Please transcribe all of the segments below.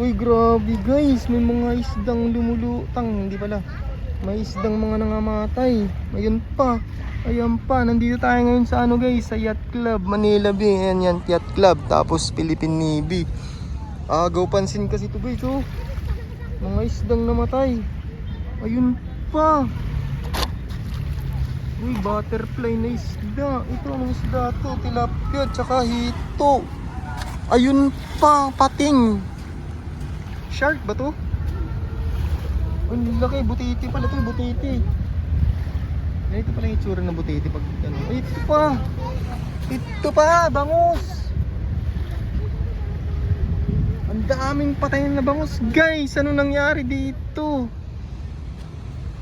Uy, grabe guys. May mga isdang lumulutang. Hindi pala. May isdang mga nangamatay. Ayun pa. Ayan pa. Nandito tayo ngayon sa ano guys. Sa Yacht Club. Manila Bay. Ayan yan. Yacht Club. Tapos Philippine Navy. Agaw pansin kasi ito guys. Oh. Mga isdang namatay. Ayun pa. Uy, butterfly na isda. Ito ang isda to. Tilapia. Tsaka hito. Ayun pa. Pating. Shark ba to? Ang laki, butiti pala to, butiti. Ganito pala yung itsura ng butiti pag ano. Ito pa! Ito pa, bangus! Ang daming patay na bangus, guys! Ano nangyari dito?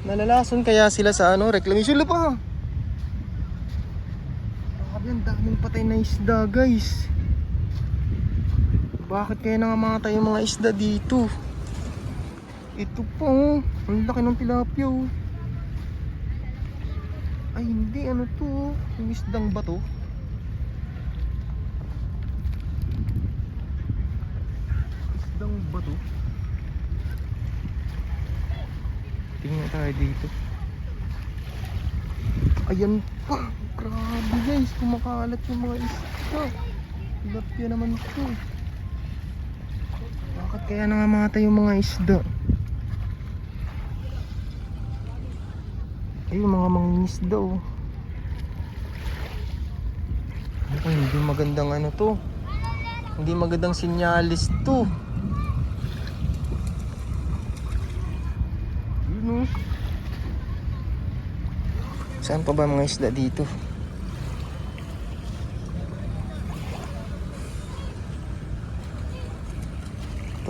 Nalalason kaya sila sa ano, reclamation Sila pa! Grabe, ang daming patay na isda, guys. Bakit kaya nangamatay yung mga isda dito? Ito pa oh. Ang laki ng tilapia oh. Ay hindi, ano to. Yung isdang ba to? Isdang ba to? Tingnan tayo dito. Ayan pa. Grabe guys, kumakalat yung mga isda. Tilapia naman to. Bakit kaya nangamatay yung mga isda? Ay, yung mga mangingisda oh. Ay, hindi magandang ano to. Hindi magandang sinyalis to. Yun oh. Saan pa ba mga isda dito?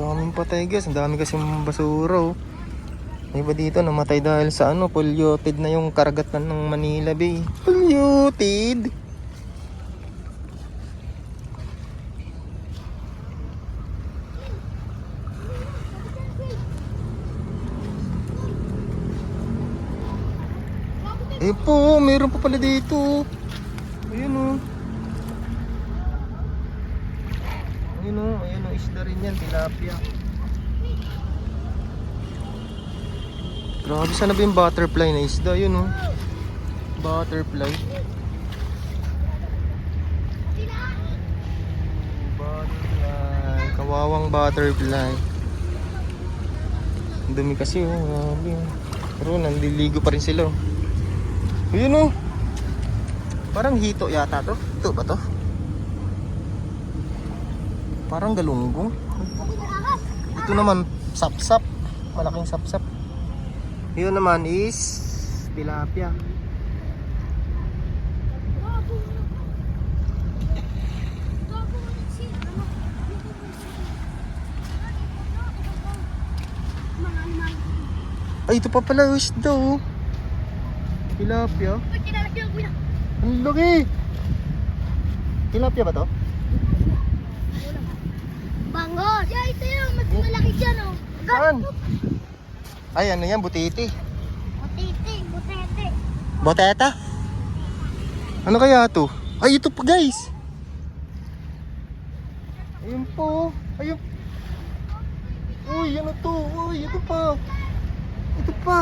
Daming patay guys, ang dami kasi basura oh. May iba dito namatay dahil sa ano, polluted na yung karagatan ng Manila Bay. Polluted! Eh po, meron pa pala dito. Ayun oh. Ayun oh, ayun oh, isda rin yan, tilapia. Grabe, sana ba yung butterfly na isda? Yun oh. Butterfly. Butterfly. Kawawang butterfly. Ang dumi kasi oh. Grabe oh. Pero nandiligo pa rin sila oh. Yun oh. Parang hito yata to. Ito ba to? Parang galunggong. Ito naman sapsap. Malaking sapsap. Yun naman is tilapia. Ay, ito pa pala yung isda oh. Tilapia. Ang laki! Tilapia ba to? Bangos! Yeah, ito yun. Mas malaki dyan, oh. Saan? Ay, ano yan? Butiti. Butiti, butete. Boteta? Ano kaya to? Ay, ito pa guys! Ayun po. Ayun. Uy, ano to? Uy, ito pa. Ito pa.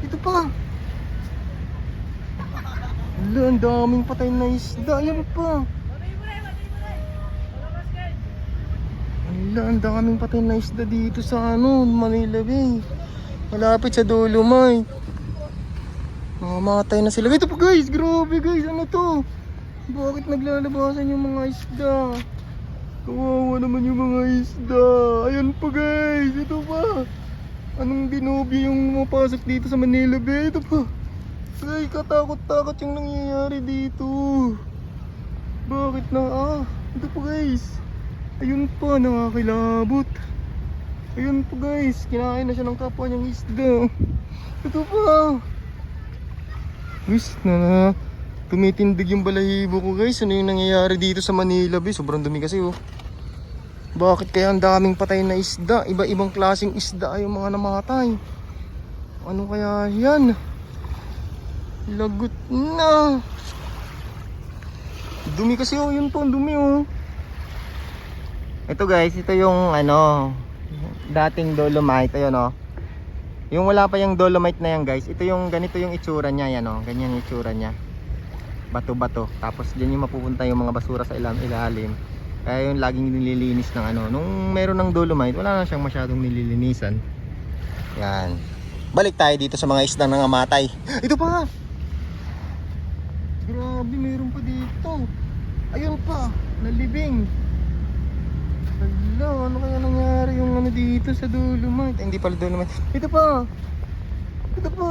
Ito pa. Wala, ang daming patay na isda. Ayun pa. Wala, ang daming patay na isda dito sa ano, Manila Bay. Malapit sa Dolomite. Namamatay na sila. Ito pa guys, grabe guys, ano to? Bakit naglalabasan yung mga isda? Kawawa naman yung mga isda. Ayan pa guys, ito pa. Anong binobya yung mapasok dito sa Manila Bay? Ito pa. Ay, katakot-takot yung nangyayari dito. Bakit na ah? Ito pa guys. Ayun pa, nakakilabot. Ayun po guys, kinain na siya ng kapwa niyang isda. Ito pa. Guys, na, na tumitindig yung balahibo ko guys. Ano yung nangyayari dito sa Manila Bay? Sobrang dumi kasi oh. Bakit kaya ang daming patay na isda? Iba-ibang klaseng isda yung mga namatay. Ano kaya yan? Lagot na. Dumi kasi oh, yun po, dumi oh. Ito guys, ito yung ano, dating dolomite, ayun oh. Yung wala pa yung dolomite na yan guys, ito yung ganito yung itsura niya, yan oh, ganyan yung itsura niya. Bato-bato, tapos diyan yung mapupunta yung mga basura sa ilam ilalim. Kaya yung laging nililinis ng ano, nung meron ng dolomite, wala na siyang masyadong nililinisan. Yan. Balik tayo dito sa mga isdang nangamatay. Ito pa! Grabe, meron pa dito. Ayun pa, nalibing. Hala, ano kaya nangyari yung ano dito sa Dolomite? Hindi pala Dolomite. Ito pa. Ito pa.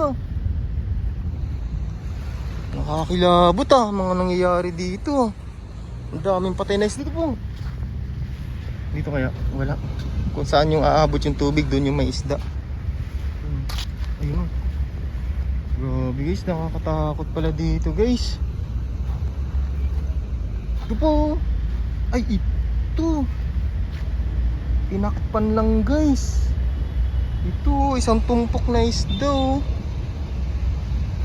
Nakakilabot ah, mga nangyayari dito. Ang daming patay na dito po. Dito kaya, wala. Kung saan yung aabot yung tubig, doon yung may isda. Hmm. Ayun. Grabe guys, nakakatakot pala dito guys. Ito po. Ay, ito. Tinakpan lang guys. Ito, isang tumpok na isda oh.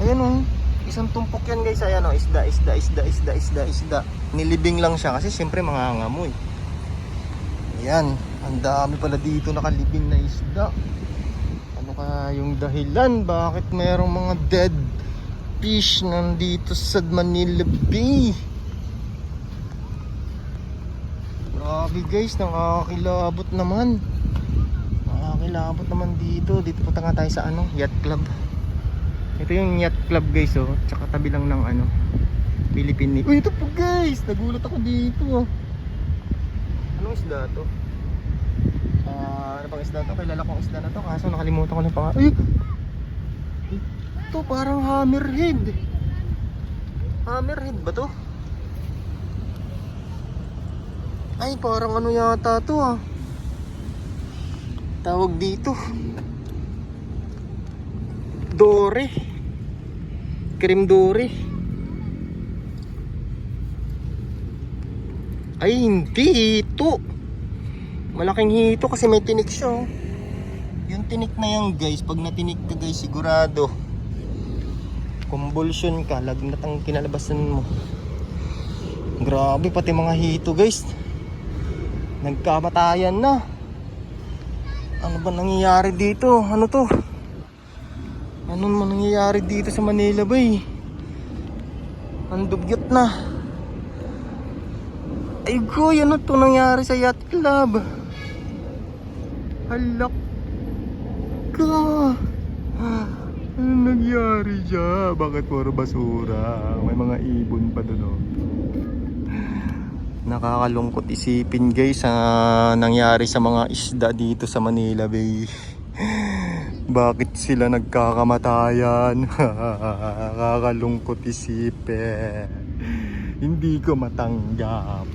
Ayan oh. Isang tumpok yan guys. Ayan oh, isda, isda, isda, isda, isda, isda. Nilibing lang siya kasi syempre mangangamoy. Ayan, ang dami pala dito nakalibing na isda. Ano kaya yung dahilan? Bakit merong mga dead fish nandito sa Manila Bay? Grabe guys, nakakilabot naman. Nakakilabot naman dito. Dito punta nga tayo sa ano, yacht club. Ito yung yacht club guys oh. Tsaka tabi lang ng ano, Philippine Uy, ito po guys! Nagulat ako dito oh. Anong isda to? Ah, ano bang isda to? Kilala ko isda na to kaso nakalimutan ko na pangalan. Ay! Ito parang hammerhead. Hammerhead ba to? Ay, parang ano yata to ah. Tawag dito. Dore. Cream Dore. Ay, hindi hito. Malaking hito kasi may tinik siya. oh. Yung tinik na yan guys, pag natinik ka guys, sigurado. Convulsion ka, lagnat ang kinalabasan mo. Grabe, pati mga hito guys. Nagkamatayan na. Ano ba nangyayari dito? Ano to? Ano man nangyayari dito sa Manila Bay? Ang dugyot na. Ay ko, ano to nangyari sa yacht club? Halak ka. Ano nangyari dyan? Bakit puro basura? May mga ibon pa doon. Nakakalungkot isipin guys sa nangyari sa mga isda dito sa Manila Bay. Bakit sila nagkakamatayan? Nakakalungkot isipin. Hindi ko matanggap.